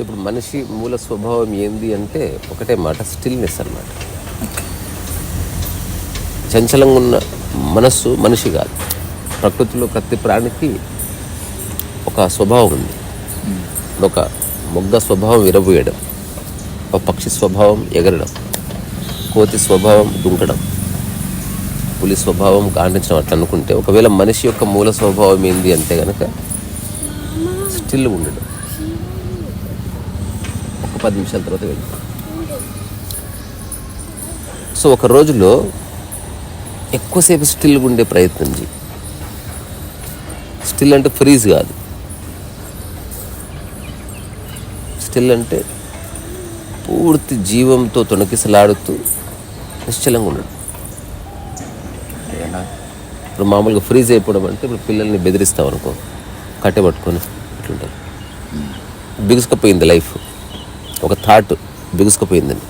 ఇప్పుడు మనిషి మూల స్వభావం ఏంది అంటే ఒకటే మాట స్టిల్నెస్ అన్నమాట. చంచలంగా ఉన్న మనస్సు మనిషి కాదు. ప్రకృతిలో ప్రతి ప్రాణికి ఒక స్వభావం ఉంది. ఒక మొగ్గ స్వభావం విరబోయడం ఒక పక్షి స్వభావం ఎగరడం కోతి స్వభావం దుంకడం పులి స్వభావం కాండించడం అట్లా అనుకుంటే ఒకవేళ మనిషి యొక్క మూల స్వభావం ఏంది అంటే కనుక స్టిల్ ఉండడం. ఒక పది నిమిషాల తర్వాత వెళ్ళి. సో ఒక రోజులో ఎక్కువసేపు స్టిల్గా ఉండే ప్రయత్నం చేయి స్టిల్ అంటే ఫ్రీజ్ కాదు. స్టిల్ అంటే పూర్తి జీవంతో తొణకిసలాడుతూ నిశ్చలంగా ఉండడం. ఇప్పుడు మామూలుగా ఫ్రీజ్ అయిపోవడం అంటే ఇప్పుడు పిల్లల్ని బెదిరిస్తాం అనుకో కట్టె పట్టుకొని ఇట్లుంటారు బిగుసుకుపోయింది లైఫ్. ఒక థాట్ బిగుసుకుపోయిందని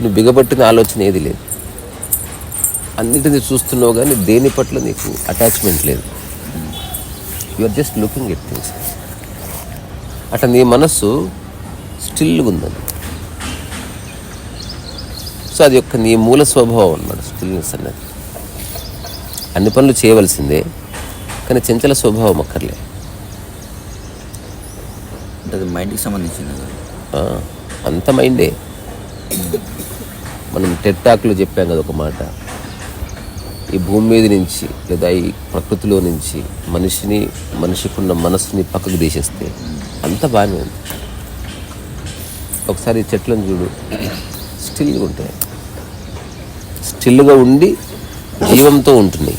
నువ్వు బిగబట్టిన ఆలోచన ఏది లేదు. అన్నిటిని చూస్తున్నావు కానీ దేని పట్ల నీకు అటాచ్మెంట్ లేదు. You are just looking at things అట్లా నీ మనస్సు స్టిల్గా ఉందని సో అది యొక్క నీ మూల స్వభావం అన్నమాట స్టిల్నెస్ అన్నది. అన్ని పనులు చేయవలసిందే కానీ చంచల స్వభావం అక్కర్లే. అంటే అది మైండ్కి సంబంధించింది అంతమైందే. అంత మైండే మనం టెట్టాక్లో చెప్పాం కదా ఒక మాట. ఈ భూమి మీద నుంచి లేదా ఈ ప్రకృతిలో నుంచి మనిషిని మనిషికున్న మనసుని పక్కకు తీసేస్తే అంత బాగానే ఉంది. ఒకసారి చెట్లను చూడు. స్టిల్గా ఉంటాయి. స్టిల్గా ఉండి జీవంతో ఉంటున్నాయి.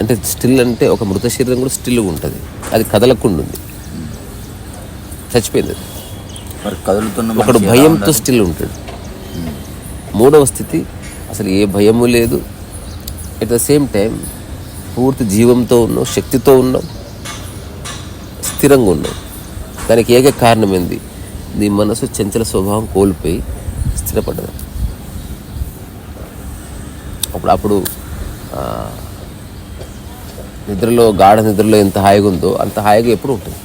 అంటే స్టిల్ అంటే ఒక మృత శరీరం కూడా స్టిల్గా ఉంటుంది. అది కదలకుండా ఉంది. చచ్చిపోయింది. అది మరి కదులుతున్న ఒకడు భయంతో? స్టిల్ ఉంటాడు. మూడవ స్థితి అసలు ఏ భయము లేదు. ఎట్ ద సేమ్ టైం పూర్తి జీవంతో ఉన్నావు శక్తితో ఉన్నావు స్థిరంగా ఉన్నావు. దానికి ఏక కారణం ఏంది? నీ మనసు చంచల స్వభావం కోల్పోయి స్థిరపడ్డది. అప్పుడు అప్పుడు నిద్రలో గాఢ నిద్రలో ఎంత హాయిగా ఉందో అంత హాయిగా ఎప్పుడు ఉంటుంది.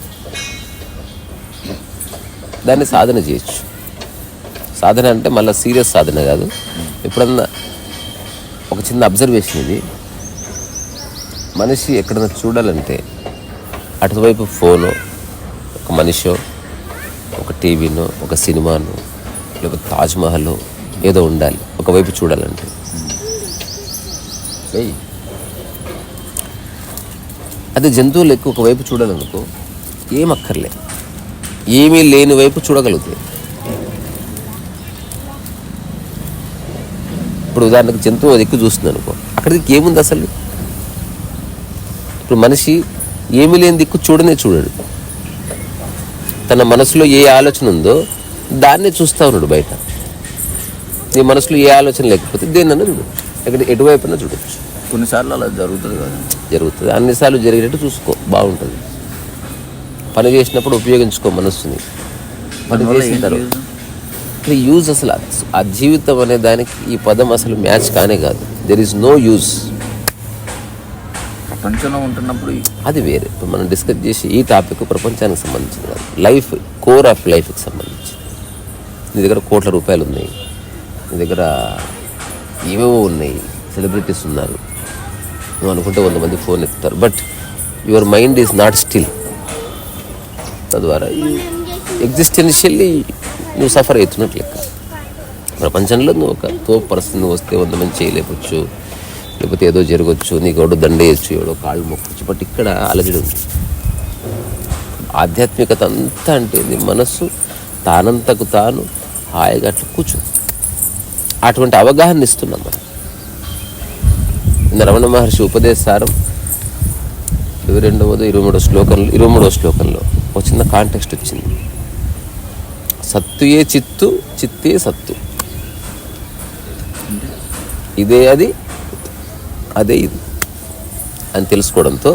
దాన్ని సాధన చేయొచ్చు. సాధన అంటే మళ్ళీ సీరియస్ సాధన కాదు. ఎప్పుడన్నా ఒక చిన్న అబ్జర్వేషన్ ఇది. మనిషి ఎక్కడన్నా చూడాలంటే అటువైపు ఫోను ఒక మనిషో ఒక టీవీనో ఒక సినిమానో లేకపోతే తాజ్మహల్ ఏదో ఉండాలి. ఒకవైపు చూడాలంటే. అదే జంతువులు ఎక్కువ ఒకవైపు చూడాలనుకో ఏం అక్కర్లేదు ఏమీ లేని వైపు చూడగలుగుతాయి ఇప్పుడు ఉదాహరణకు జంతువు అది ఎక్కువ చూస్తుంది అనుకో. అక్కడికి ఏముంది అసలు? ఇప్పుడు మనిషి ఏమీ లేని దిక్కు చూడనే చూడడు. తన మనసులో ఏ ఆలోచన ఉందో దాన్నే చూస్తా ఉన్నాడు బయట. నీ మనసులో ఏ ఆలోచన లేకపోతే దేన్నన్నా చూడు. ఎక్కడ ఎటువైపునా చూడొచ్చు. కొన్నిసార్లు అలా జరుగుతుంది కదా. జరుగుతుంది. అన్నిసార్లు జరిగేటట్టు చూసుకో. బాగుంటుంది. పని చేసినప్పుడు ఉపయోగించుకో మనస్సుని. పని చేసిన తర్వాత? ఇక్కడ యూజ్ అసలు ఆ- జీవితం అనే దానికి ఈ పదం అసలు మ్యాచ్ కానే కాదు. దెర్ ఈజ్ నో యూజ్ ప్రపంచంలో ఉంటున్నప్పుడు అది వేరే. ఇప్పుడు మనం డిస్కస్ చేసి ఈ టాపిక్ ప్రపంచానికి సంబంధించింది కాదు. లైఫ్ కోర్ ఆఫ్ లైఫ్కి సంబంధించి నీ దగ్గర కోట్ల రూపాయలు ఉన్నాయి. నీ దగ్గర ఏవేవో ఉన్నాయి. సెలబ్రిటీస్ ఉన్నారు. నువ్వు అనుకుంటే వంద మంది phone ఎత్తుతారు. But your mind is not still తద్వారా ఎగ్జిస్టెన్షియల్లీ నువ్వు సఫర్ అవుతున్నట్లు లెక్క. ప్రపంచంలో నువ్వు ఒక తోపు పరిస్థితి నువ్వు వస్తే వంద మంది చేయలేపచ్చు లేకపోతే ఏదో జరగచ్చు నీకు ఎవడో దండేయచ్చు ఎవడో కాళ్ళు మొక్కచ్చు. బట్ ఇక్కడ అలజడి ఉంది. ఆధ్యాత్మికత అంతా అంటే నీ మనస్సు తానంతకు తాను హాయిగా అట్లా కూర్చుంది. అటువంటి అవగాహన ఇస్తున్నాం మనం. నిన్న రమణ మహర్షి ఉపదేశారం ఇరవై రెండవది ఇరవై మూడో శ్లోకంలో ఇరవై మూడో శ్లోకంలో ఒక చిన్న కాంటెక్స్ట్ వచ్చింది. సత్తుయే చిత్తు చిత్తే సత్తు. ఇదే అది అదే ఇది అని తెలుసుకోవడంతో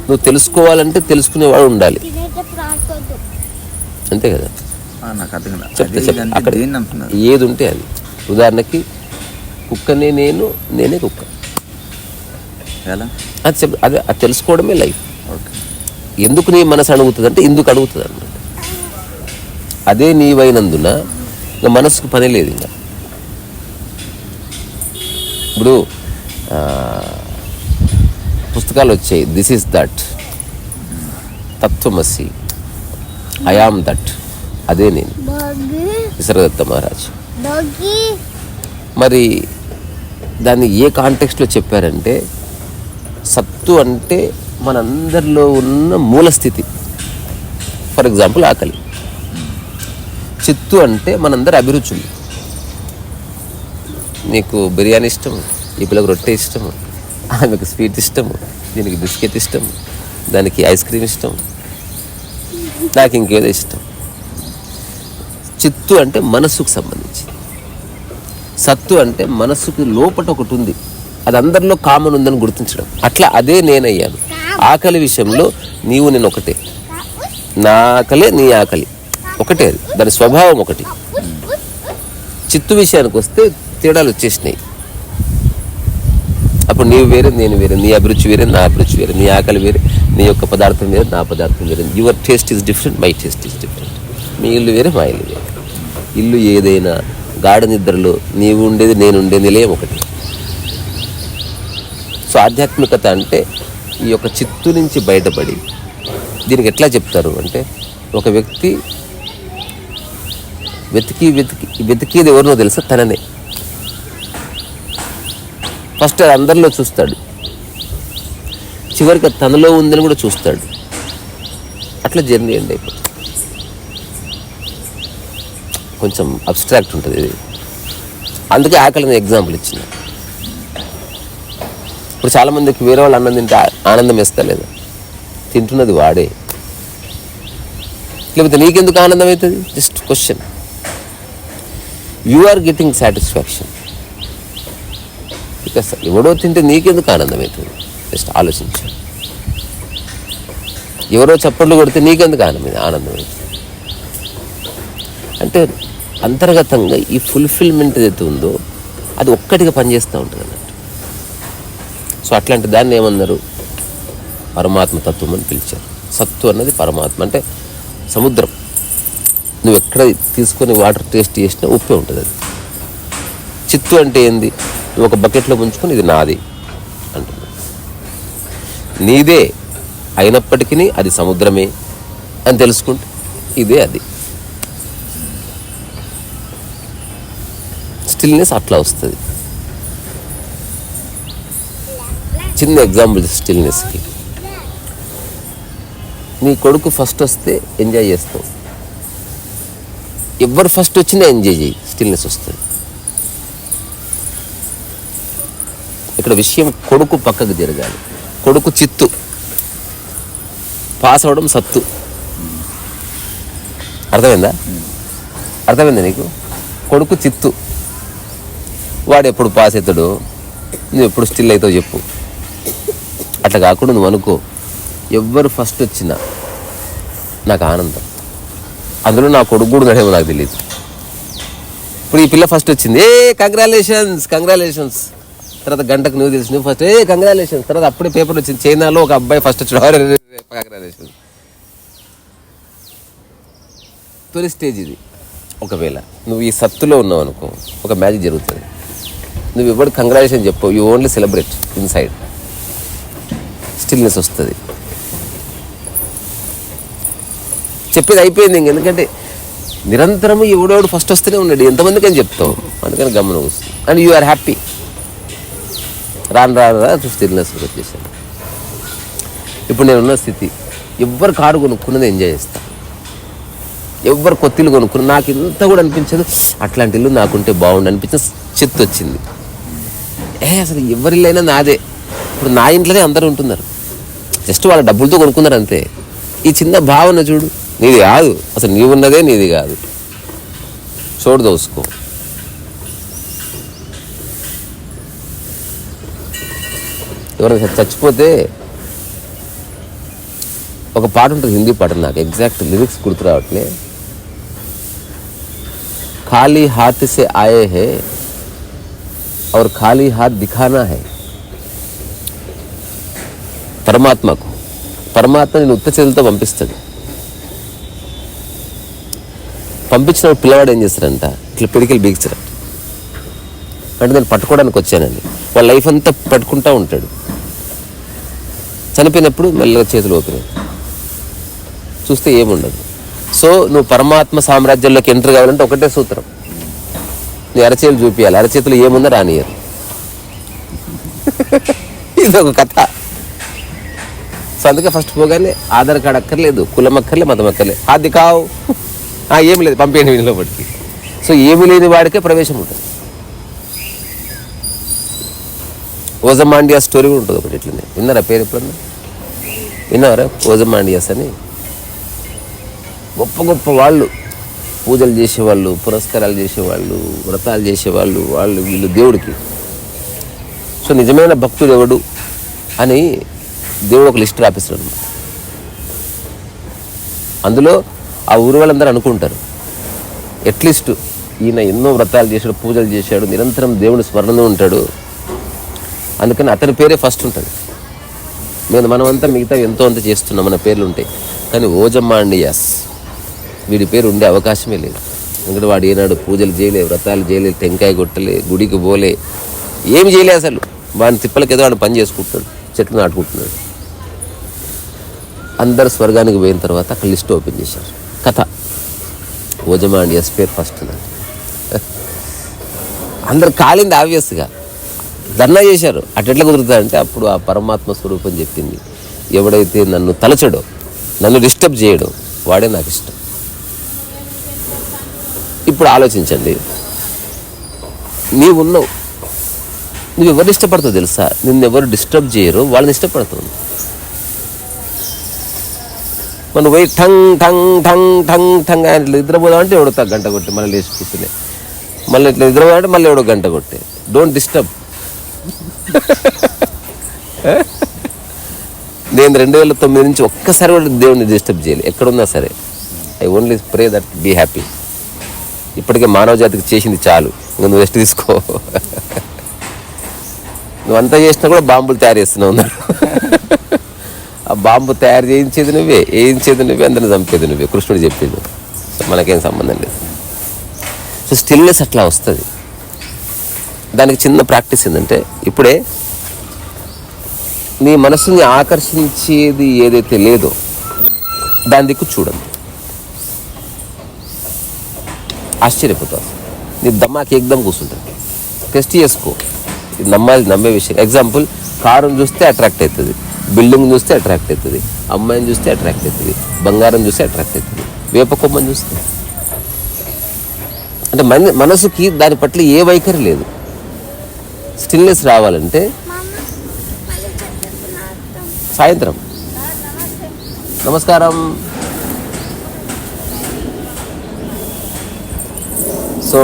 నువ్వు తెలుసుకోవాలంటే తెలుసుకునేవాడు ఉండాలి. అంతే కదా? చెప్తే అక్కడ ఏది ఉంటే అది. ఉదాహరణకి కుక్కనే నేను నేనే కుక్క. అది చెప్ అదే అది తెలుసుకోవడమే లైఫ్. ఎందుకు నీ మనసు అడుగుతుంది అంటే ఇందుకు అడుగుతుంది అనమాట అదే నీవైనందున ఇంకా మనసుకు పని లేదు ఇంకా. ఇప్పుడు పుస్తకాలు వచ్చాయి. దిస్ ఈస్ దట్ తత్వమసి. ఐఆమ్ దట్ అదే నేను. విసర్గదత్త మహారాజ్. మరి దాన్ని ఏ కాంటెక్స్ట్లో చెప్పారంటే సత్తు అంటే మనందరిలో ఉన్న మూల స్థితి. ఫర్ ఎగ్జాంపుల్ ఆకలి. చిత్తు అంటే మనందరి అభిరుచులు నీకు బిర్యానీ ఇష్టం ఈ పిల్లకి రొట్టె ఇష్టం ఆమెకు స్వీట్ ఇష్టము దీనికి బిస్కెట్ ఇష్టం దానికి ఐస్ క్రీమ్ ఇష్టం నాకు ఇంకేదో ఇష్టం. చిత్తు అంటే మనస్సుకు సంబంధించి. సత్తు అంటే మనస్సుకు లోపట ఒకటి ఉంది. అది అందరిలో కామన్ ఉందని గుర్తించడం. అట్లా అదే నేనయ్యాను. ఆకలి విషయంలో నీవు నేను ఒకటే. నా ఆకలే నీ ఆకలి. ఒకటే అది. దాని స్వభావం ఒకటి. చిత్తు విషయానికి వస్తే తేడాలు వచ్చేసినాయి. అప్పుడు నీవు వేరే నేను వేరే. నీ అభిరుచి వేరే నా అభిరుచి వేరే. నీ ఆకలి వేరే నీ యొక్క పదార్థం వేరే నా పదార్థం వేరే. Your taste is different my taste is different మీ ఇల్లు వేరే మా ఇల్లు వేరే. ఇల్లు ఏదైనా గాఢ నిద్రలో నీవు ఉండేది నేను ఉండేది నిలయం ఒకటి. సో ఆధ్యాత్మికత అంటే ఈ యొక్క చిత్తు నుంచి బయటపడి. దీనికి ఎట్లా చెప్తారు అంటే ఒక వ్యక్తి వెతికి వెతికి వెతికేది ఎవరినో తెలుసా? తననే. ఫస్ట్ అది అందరిలో చూస్తాడు. చివరికి తనలో ఉందని కూడా చూస్తాడు. అట్లా జర్నీ అండి అయిపోతుంది. కొంచెం అబ్స్ట్రాక్ట్ ఉంటుంది ఇది. అందుకే ఆకలిని ఎగ్జాంపుల్ ఇచ్చింది ఇప్పుడు చాలామందికి వేరే వాళ్ళు అన్నం తింటే ఆనందం ఇస్తలేదు తింటున్నది వాడే. లేకపోతే నీకెందుకు ఆనందం అవుతుంది? Just question you are getting satisfaction because ఎవడో తింటే నీకెందుకు ఆనందం అవుతుంది? జస్ట్ ఆలోచించు. ఎవరో చప్పట్లు కొడితే నీకెందుకు ఆనందం ఆనందం అవుతుంది. అంటే అంతర్గతంగా ఈ ఫుల్ఫిల్మెంట్ ఏదైతే ఉందో అది ఒక్కటిగా పనిచేస్తూ ఉంటుంది సో అట్లాంటి దాన్ని ఏమన్నారు? పరమాత్మ తత్వం అని పిలిచారు. సత్తు అన్నది పరమాత్మ. అంటే సముద్రం. నువ్వు ఎక్కడ తీసుకొని వాటర్ టేస్ట్ చేసినా ఉప్పే ఉంటుంది అది. చిత్తు అంటే ఏంది? నువ్వు ఒక బకెట్లో ముంచుకొని ఇది నాది అంటున్నావు నీదే అయినప్పటికీ అది సముద్రమే అని తెలుసుకుంటే ఇదే అది. స్టిల్నెస్ అట్లా వస్తుంది. చిన్న ఎగ్జాంపుల్ స్టిల్నెస్కి నీ కొడుకు ఫస్ట్ వస్తే ఎంజాయ్ చేస్తావు. ఎవరు ఫస్ట్ వచ్చినా ఎంజాయ్ చేయి స్టిల్నెస్ వస్తుంది. ఇక్కడ విషయం కొడుకు పక్కకు జరగాలి. కొడుకు చిత్తు. పాస్ అవడం సత్తు. అర్థమైందా? అర్థమైందా నీకు? కొడుకు చిత్తు. వాడు ఎప్పుడు పాస్ అవుతాడు నువ్వు ఎప్పుడు స్టిల్ అవుతావు చెప్పు. అట్లా కాకుండా నువ్వు అనుకో ఎవ్వరు ఫస్ట్ వచ్చినా నాకు ఆనందం. అందులో నా కొడుకు కూడా ఉన్నాడేమో నాకు తెలియదు ఇప్పుడు ఈ పిల్ల ఫస్ట్ వచ్చింది ఏ కంగ్రాలేషన్స్ కంగ్రాలేషన్స్ తర్వాత గంటకు నువ్వు తెలిసి నువ్వు ఫస్ట్ ఏ కంగ్రాలేషన్స్ తర్వాత అప్పుడే పేపర్ వచ్చింది చైనాలో ఒక అబ్బాయి ఫస్ట్ వచ్చాడు. కంగ్రాలేషన్స్ తొలి స్టేజ్ ఇది. ఒకవేళ నువ్వు ఈ సత్తులో ఉన్నావు అనుకో ఒక మ్యాజిక్ జరుగుతుంది. నువ్వు ఎవరు కంగ్రాలేషన్ చెప్పవు you only celebrate inside stillness వస్తుంది. చెప్పేది అయిపోయింది ఇంక ఎందుకంటే నిరంతరము ఎవడోడు ఫస్ట్ వస్తూనే ఉన్నాడు. ఎంతమందికి అని చెప్తావు? అందుకని గమనం వస్తుంది అండ్ యు ఆర్ హ్యాపీ రాను రాను రా స్టిల్నెస్ వచ్చేసాను ఇప్పుడు నేనున్న స్థితి ఎవ్వరు కారు కొనుక్కున్నది ఎంజాయ్ చేస్తాను ఎవ్వరు కొత్త ఇల్లు కొనుక్కున్న నాకు ఇంత కూడా అనిపించదు. అట్లాంటి ఇల్లు నాకుంటే బాగుండు అనిపించిన చిత్తు వచ్చింది ఏ అసలు ఎవరిల్లైనా నాదే. ఇప్పుడు నా ఇంట్లోనే అందరూ ఉంటున్నారు జస్ట్ వాళ్ళ డబ్బులతో కొనుక్కున్నారు అంతే ఈ చిన్న భావన చూడు నీది కాదు అసలు నీవున్నదే నీది కాదు చోటు దోసుకో ఎవరైనా చచ్చిపోతే ఒక పాట ఉంటుంది హిందీ పాట నాకు ఎగ్జాక్ట్ లిరిక్స్ గుర్తు రావట్లే खाली हाथ से आए हैं और खाली हाथ दिखाना है పరమాత్మకు. పరమాత్మ నేను ఉత్త చేతులతో పంపిస్తాడు. పంపించిన పిల్లవాడు ఏం చేస్తారంట ఇట్లా పిడికిలు బీగిస్తారంట అంటే నేను పట్టుకోవడానికి వచ్చానండి వాళ్ళ లైఫ్ అంతా పట్టుకుంటా ఉంటాడు. చనిపోయినప్పుడు మెల్లగా చేతులు ఓపెన్ చూస్తే ఏముండదు. సో నువ్వు పరమాత్మ సామ్రాజ్యంలోకి ఎంటర్ కావాలంటే ఒకటే సూత్రం. నీ అరచేతులు చూపించాలి అరచేతులు ఏముందో రానియరు ఇది ఒక కథ. సో అందుకే ఫస్ట్ పోగానే ఆధార్ కార్డ్ అక్కర్లేదు కులం అక్కర్లే మతం అక్కర్లే. అది కావు. ఏమి లేదు పంపేయండి వీళ్ళ లోపలికి. సో ఏమీ లేని వాడికే ప్రవేశం ఉంటుంది. ఓజమాండియా స్టోరీ కూడా ఉంటుంది ఒకటి ఇట్లనే విన్నారా పేరు ఎప్పుడన్నా? విన్నారా? ఓజమాండియాస్ అని? గొప్ప గొప్ప వాళ్ళు. పూజలు చేసేవాళ్ళు పురస్కారాలు చేసేవాళ్ళు వ్రతాలు చేసేవాళ్ళు వాళ్ళు వీళ్ళు దేవుడికి. సో నిజమైన భక్తుడు ఎవడు అని దేవుడు ఒక లిస్ట్ రాపిస్తాడు అందులో ఆ ఊరు వాళ్ళందరూ అనుకుంటారు అట్లీస్ట్ ఈయన ఎన్నో వ్రతాలు చేశాడు పూజలు చేశాడు నిరంతరం దేవుని స్మరణలో ఉంటాడు. అందుకని అతని పేరే ఫస్ట్ ఉంటుంది. నేను మనమంతా మిగతా ఎంతో అంత చేస్తున్నాం మన పేర్లు ఉంటాయి కానీ ఓజమ్మ ఓజమ్మాండియాస్ వీడి పేరు ఉండే అవకాశమే లేదు. ఎందుకంటే వాడు ఏనాడు పూజలు చేయలే వ్రతాలు చేయలే టెంకాయ కొట్టలే గుడికి పోలే. ఏమి చేయలే అసలు. వాడిని తిప్పలకి ఏదో వాడు పని చేసుకుంటున్నాడు చెట్లు నాటుకుంటున్నాడు. అందరు స్వర్గానికి పోయిన తర్వాత అక్కడ లిస్ట్ ఓపెన్ చేశారు. కథ. ఓజమాండియాస్ పేరు ఫస్ట్ నాకు అందరు కాలింది ఆబ్వియస్గా. ధర్నా చేశారు. అటెట్లా కుదురుతుందంటే అప్పుడు ఆ పరమాత్మ స్వరూపం చెప్పింది. ఎవడైతే నన్ను తలచడో నన్ను డిస్టర్బ్ చేయడో వాడే నాకు ఇష్టం. ఇప్పుడు ఆలోచించండి. నీవున్నావు. నువ్వెవరు ఇష్టపడతావు తెలుసా? నిన్ను ఎవరు డిస్టర్బ్ చేయరు వాళ్ళని ఇష్టపడుతుంది మనం పోయి ఠంగ్ ఠంగ్ ఠంగ్ ఠంగ్ ఠంగ్ ఆయన ఇట్లా నిద్రపోదామంటే ఎవడతా గంట కొట్టి మళ్ళీ లేచి కూర్చునే మళ్ళీ ఇట్లా నిద్రపోదామంటే మళ్ళీ ఎవడో గంట కొట్టే డోంట్ డిస్టర్బ్ నేను రెండు వేల తొమ్మిది నుంచి ఒక్కసారి కూడా దేవుడిని డిస్టర్బ్ చేయాలి ఎక్కడున్నా సరే I only pray that be happy ఇప్పటికే మానవ జాతికి చేసింది చాలు. ఇంకా నువ్వు రెస్ట్ తీసుకో. నువ్వు అంతా చేసినా కూడా బాంబులు తయారు చేస్తున్నావు. ఆ బాంబు తయారు చేయించేది నువ్వే వేయించేది నువ్వే అందరిని చంపేది నువ్వే. కృష్ణుడు చెప్పింది మనకేం సంబంధం లేదు. సో స్టిల్నెస్ అట్లా వస్తుంది. దానికి చిన్న ప్రాక్టీస్ ఏంటంటే ఇప్పుడే నీ మనసుని ఆకర్షించేది ఏదైతే లేదో దాని దిక్కు చూడండి. ఆశ్చర్యపోతావు నీ దమ్మాకి ఏకదం కూర్చుంటుంది. టెస్ట్ చేసుకో. ఇది నమ్మాలి నమ్మే విషయం. ఎగ్జాంపుల్ కారుని చూస్తే అట్రాక్ట్ అవుతుంది. బిల్డింగ్ చూస్తే అట్రాక్ట్ అవుతుంది. అమ్మాయిని చూస్తే అట్రాక్ట్ అవుతుంది. బంగారం చూస్తే అట్రాక్ట్ అవుతుంది. వేప కొమ్మని చూస్తే. అంటే మన మనసుకి దాని పట్ల ఏ వైఖరి లేదు. స్టిల్నెస్ రావాలంటే సాయంత్రం. నమస్కారం. సో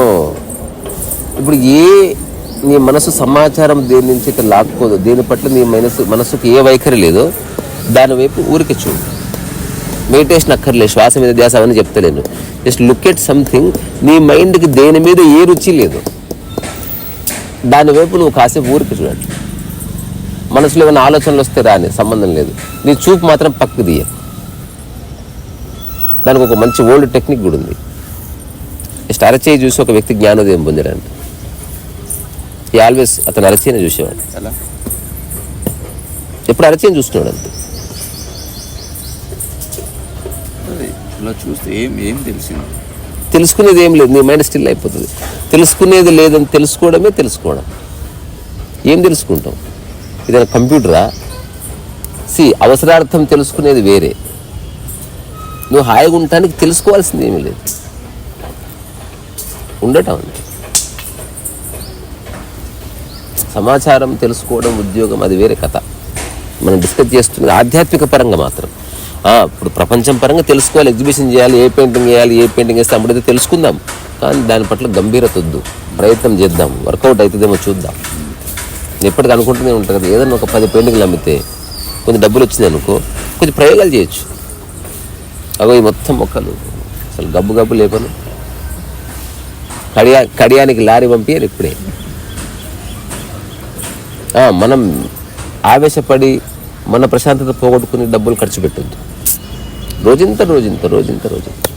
ఇప్పుడు ఏ నీ మనసు సమాచారం దేని నుంచి అయితే లాక్కోదు దేని పట్ల నీ మనసు మనసుకు ఏ వైఖరి లేదో దానివైపు ఊరికి చూడు. మెడిటేషన్ అక్కర్లేదు శ్వాస మీద ధ్యాస అని చెప్తలేను. జస్ట్ లుక్ ఎట్ సంథింగ్ నీ మైండ్కి దేని మీద ఏ రుచి లేదు. దాని వైపు నువ్వు కాసేపు ఊరికి చూడండి మనసులో ఏమైనా ఆలోచనలు వస్తే రాని సంబంధం లేదు. నీ చూపు మాత్రం పక్కకు తీయ దానికి ఒక మంచి ఓల్డ్ టెక్నిక్ కూడా ఉంది. జస్ట్ అరచేయి చూసి ఒక వ్యక్తి జ్ఞానోదయం పొందాడంట ఈ ఆల్వేస్ అతను అరచేయని చూసేవాడు. ఎప్పుడు అరచేయని చూస్తున్నాడు అంతే. ఇలా చూస్తే ఏం ఏం తెలిసింది? తెలుసుకునేది ఏం లేదు నీ మైండ్ స్టిల్ అయిపోతుంది. తెలుసుకునేది లేదని తెలుసుకోవడమే తెలుసుకోవడం. ఏం తెలుసుకుంటాం? ఇదైనా కంప్యూటరా? సి అవసరార్థం తెలుసుకునేది వేరే. నువ్వు హాయిగా ఉండటానికి తెలుసుకోవాల్సింది ఏమీ లేదు. ఉండటం అంతే. సమాచారం తెలుసుకోవడం ఉద్యోగం అది వేరే కథ. మనం డిస్కస్ చేస్తుంది ఆధ్యాత్మిక పరంగా మాత్రం. ఇప్పుడు ప్రపంచం పరంగా తెలుసుకోవాలి ఎగ్జిబిషన్ చేయాలి ఏ పెయింటింగ్ చేయాలి ఏ పెయింటింగ్ వేస్తే అప్పుడైతే తెలుసుకుందాం. కానీ దాని పట్ల గంభీరత వద్దు. ప్రయత్నం చేద్దాం. వర్కౌట్ అవుతుందేమో చూద్దాం. నేను ఎప్పటికీ అనుకుంటూనే ఉంటుంది కదా ఏదైనా ఒక పది పెయింటింగ్లు అమ్మితే కొంచెం డబ్బులు వచ్చింది అనుకో కొంచెం ప్రయోగాలు చేయొచ్చు. అగో ఈ మొత్తం మొక్కలు. అసలు గబ్బు గబ్బు లేపను. కడియా కడియానికి లారీ పంపించారు ఇప్పుడే. మనం ఆవేశపడి మన ప్రశాంతత పోగొట్టుకుని డబ్బులు ఖర్చు పెట్టద్దు. రోజంత రోజంత రోజంత రోజంత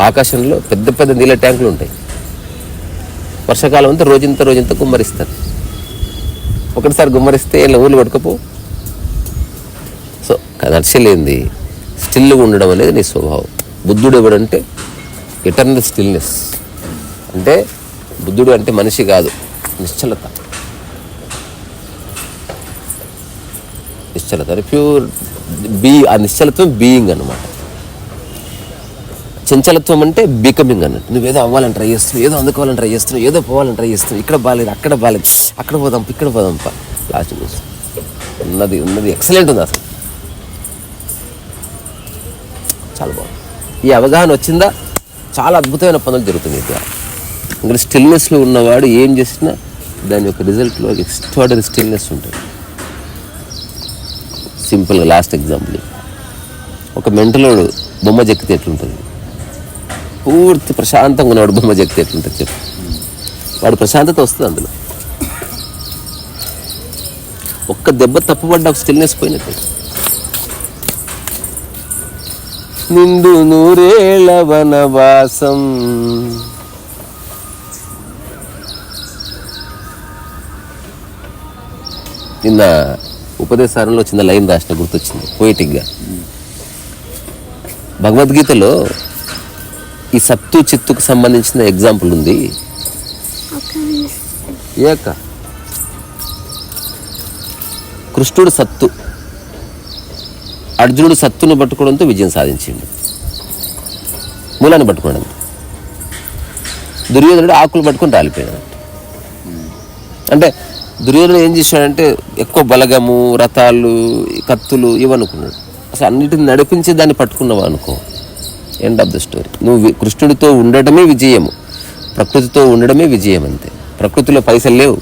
ఆకాశంలో పెద్ద పెద్ద నీళ్ళ ట్యాంకులు ఉంటాయి. వర్షాకాలం అంతా రోజంత రోజంత గుమ్మరిస్తారు. ఒకటిసారి గుమ్మరిస్తే ఇలా ఊళ్ళు పట్టుకపో. సో నడిచలేంది స్టిల్గా ఉండడం అనేది నీ స్వభావం. బుద్ధుడు ఎవడంటే ఇటర్నల్ స్టిల్నెస్ అంటే బుద్ధుడు అంటే మనిషి కాదు. నిశ్చలత. నిశ్చలత. అంటే ప్యూర్ బీ ఆ నిశ్చలత్వం బీయింగ్ అనమాట చంచలత్వం అంటే బికమింగ్ అన్నట్టు. నువ్వేదో అవ్వాలని ట్రై చేస్తున్నావు ఏదో అందుకోవాలని ట్రై చేస్తున్నావు ఏదో పోవాలని ట్రై చేస్తున్నావు ఇక్కడ బాగాలేదు అక్కడ బాగాలేదు అక్కడ పోదాం ఇక్కడ పోదాం పా. లాస్ట్ న్యూస్ ఉన్నది ఉన్నది ఎక్సలెంట్ ఉంది అసలు. చాలా బాగుంది. ఈ అవగాహన వచ్చిందా? చాలా అద్భుతమైన పనులు జరుగుతున్నాయి ఇక్కడ. ఇంకా స్టిల్నెస్లో ఉన్నవాడు ఏం చేసినా దాని యొక్క రిజల్ట్లో ఎక్స్ట్రాడరీ స్టిల్నెస్ ఉంటుంది. సింపుల్గా లాస్ట్ ఎగ్జాంపుల్ ఒక మెంటలోడు బొమ్మ చెక్కితే ఎట్లుంటుంది? పూర్తి ప్రశాంతంగా ఉన్నవాడు బొమ్మ చెక్కితే ఎట్లుంటుంది చెప్పు. వాడు ప్రశాంతత వస్తుంది అందులో. ఒక్క దెబ్బ తప్పుపడ్డా ఒక స్టిల్నెస్ పోయినట్టు. నిండు నూరేళ వనవాసం. నిన్న ఉపదేశారంలో చిన్న లైన్ రాసిన గుర్తొచ్చింది పోయిటిక్గా భగవద్గీతలో ఈ సత్తు చిత్తుకు సంబంధించిన ఎగ్జాంపుల్ ఉంది. ఏక కృష్ణుడు సత్తు అర్జునుడు సత్తును పట్టుకోవడంతో విజయం సాధించిండు. మూలాన్ని పట్టుకోవడం. దుర్యోధనుడు ఆకులు పట్టుకొని రాలిపోయాడు అంటే దుర్యోధనుడు ఏం చేశాడంటే ఎక్కువ బలగము రథాలు కత్తులు ఇవనుకున్నాడు అసలు అన్నిటిని నడిపించి దాన్ని పట్టుకున్నావు అనుకో. ఎండ్ ఆఫ్ ద స్టోరీ నువ్వు కృష్ణుడితో ఉండడమే విజయము. ప్రకృతితో ఉండడమే విజయం అంతే ప్రకృతిలో పైసలు లేవు.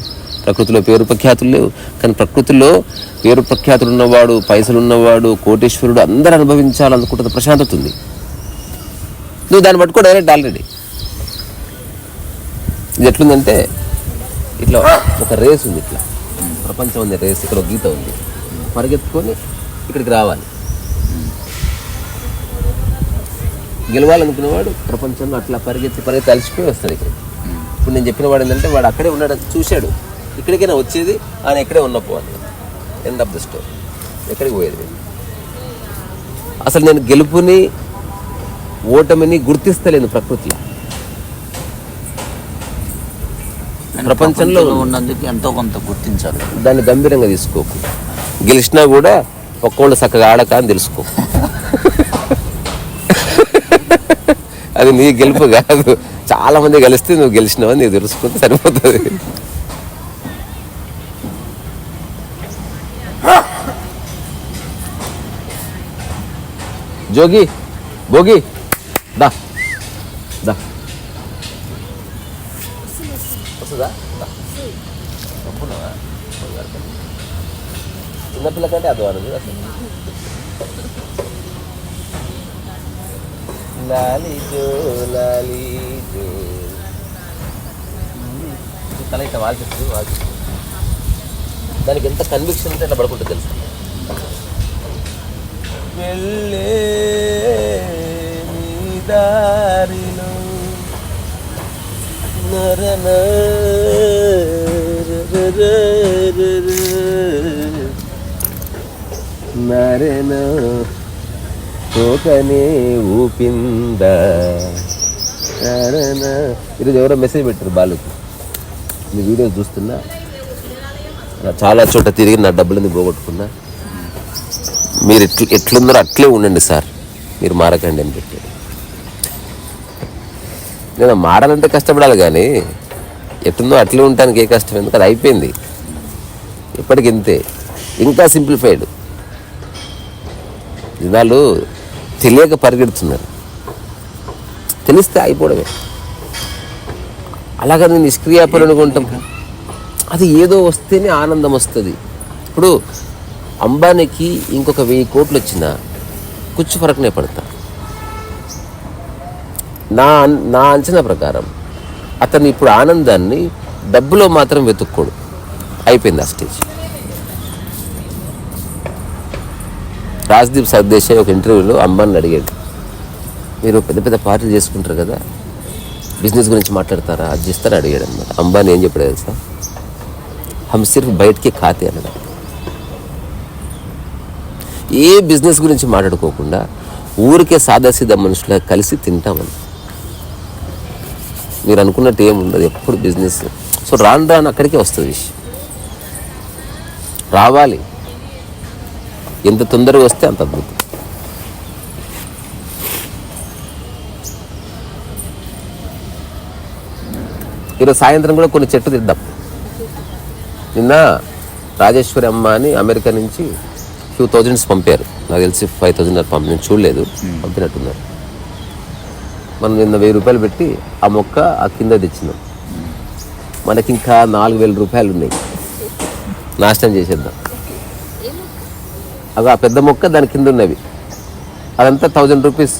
ప్రకృతిలో పేరు ప్రఖ్యాతులు లేవు. కానీ ప్రకృతిలో పేరు ప్రఖ్యాతులు ఉన్నవాడు పైసలు ఉన్నవాడు కోటేశ్వరుడు అందరూ అనుభవించాలనుకుంటున్న ప్రశాంతత ఉంది. నువ్వు దాన్ని పట్టుకో డైరెక్ట్ ఆల్రెడీ ఇది ఎట్లుందంటే ఇట్లా ఒక రేస్ ఉంది ఇట్లా. ప్రపంచం ఉంది రేస్ ఇక్కడ ఒక గీత ఉంది. పరిగెత్తుకొని ఇక్కడికి రావాలి. గెలవాలనుకునేవాడు ప్రపంచంలో అట్లా పరిగెత్తి పరిగెత్తి అలసిపోయి వస్తాడు ఇక్కడ. ఇప్పుడు నేను చెప్పిన వాడు ఏంటంటే వాడు అక్కడే ఉన్నాడు చూశాడు. ఇక్కడికైనా వచ్చేది ఆయన ఇక్కడే ఉన్నప్పుడు ఎండ్ ఆఫ్ ద స్టోరీ ఎక్కడికి పోయేది? అసలు నేను గెలుపుని ఓటమిని గుర్తిస్తలేను ప్రకృతిలో కానీ ప్రపంచంలో ఉన్నందుకు ఎంతో కొంత గుర్తించాలి. దాన్ని గంభీరంగా తీసుకోకు. గెలిచినా కూడా ఒక్కోళ్ళు చక్కగా ఆడక అని తెలుసుకో. అది నీ గెలుపు కాదు. చాలా మంది గెలిస్తే నువ్వు గెలిచినావని నీకు తెలుసుకుంటే సరిపోతుంది. జోగి భోగి దా దా. చిన్నపిల్ల కంటే అధ్వానం అసలు. లాలి జో లాలి జో. తల ఇట్లా వాల్చేస్తుంది వాల్చేస్తుంది. దానికి ఎంత కన్విక్షన్ ఉంటే అట్లా పడుకుంటే తెలుసు? వెళ్ళే దారిలో నరనా నరన తోకనే ఊపిందా? నరన ఈరోజు ఎవరో మెసేజ్ పెట్టారు బాలుకి. నీ వీడియో చూస్తున్నా. చాలా చోట తిరిగి నా డబ్బులని పోగొట్టుకున్నా. మీరు ఎట్లు ఎట్లుందరో అట్లే ఉండండి సార్. మీరు మారకండి అని పెట్టారు నేను మారాలంటే కష్టపడాలి కానీ ఎట్లుందో అట్లే ఉండటానికి ఏ కష్టం? ఎందుకు? అది అయిపోయింది. ఇప్పటికి ఇంతే. ఇంకా సింప్లిఫైడ్ జనాలు తెలియక పరిగెడుతున్నారు. తెలిస్తే అయిపోవడమే అలాగని నిష్క్రియాపరులు అనుకుంటాం అది ఏదో వస్తేనే ఆనందం వస్తుంది. ఇప్పుడు అంబానీకి ఇంకొక వెయ్యి కోట్లు వచ్చినా కుచ్చు ఫరకనే పడతా. నా నా అంచనా ప్రకారం అతను ఇప్పుడు ఆనందాన్ని డబ్బులో మాత్రం వెతుక్కోడు. అయిపోయింది ఆ స్టేజ్. రాజ్దీప్ సర్దేశాయ్ ఒక ఇంటర్వ్యూలో అంబాన్ని అడిగాడు. మీరు పెద్ద పెద్ద పార్టీలు చేసుకుంటారు కదా బిజినెస్ గురించి మాట్లాడతారా అది చేస్తారా అడిగాడు అనమాట అంబానీ ఏం చెప్పాడు తెలుసా? హమ్ సిర్ఫ్ బయటికి ఖాతే అన్నాడు ఏ బిజినెస్ గురించి మాట్లాడుకోకుండా ఊరికే సాదాసీదా మనుషుల కలిసి తింటామని మీరు అనుకున్నట్టు ఏముండదు ఎప్పుడు బిజినెస్. సో రాను రాను అక్కడికే వస్తుంది విషయం. రావాలి. ఎంత తొందరగా వస్తే అంత అద్భుతం. ఈరోజు సాయంత్రం కూడా కొన్ని చెట్టు తిద్దాం నిన్న రాజేశ్వరి అమ్మ అని అమెరికా నుంచి ఫ్యూ థౌజండ్స్ పంపారు. నాకు తెలిసి ఫైవ్ థౌజండ్ పంపి నేను చూడలేదు. పంపినట్టున్నారు. మనం నిన్న వెయ్యి రూపాయలు పెట్టి ఆ మొక్క ఆ కింద తెచ్చినాం. మనకి ఇంకా నాలుగు వేల రూపాయలు ఉన్నాయి. నాశనం చేసేద్దాం. అవి ఆ పెద్ద మొక్క దాని కింద ఉన్నవి. అదంతా థౌజండ్ రూపీస్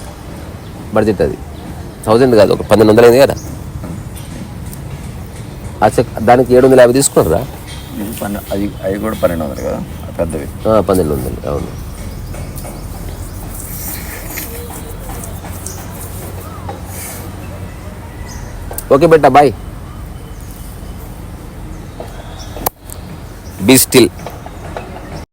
బడ్జెట్ అది. థౌజండ్ కాదు ఒక పన్నెండు వందలు అయింది కదా. ఆ చెక్ దానికి ఏడు వందల యాభై తీసుకున్నారా అది అవి కూడా పన్నెండు వందలు కదా పెద్దవి. పన్నెండు వందలు అవును. ఓకే బెట్ట బాయ్. Be still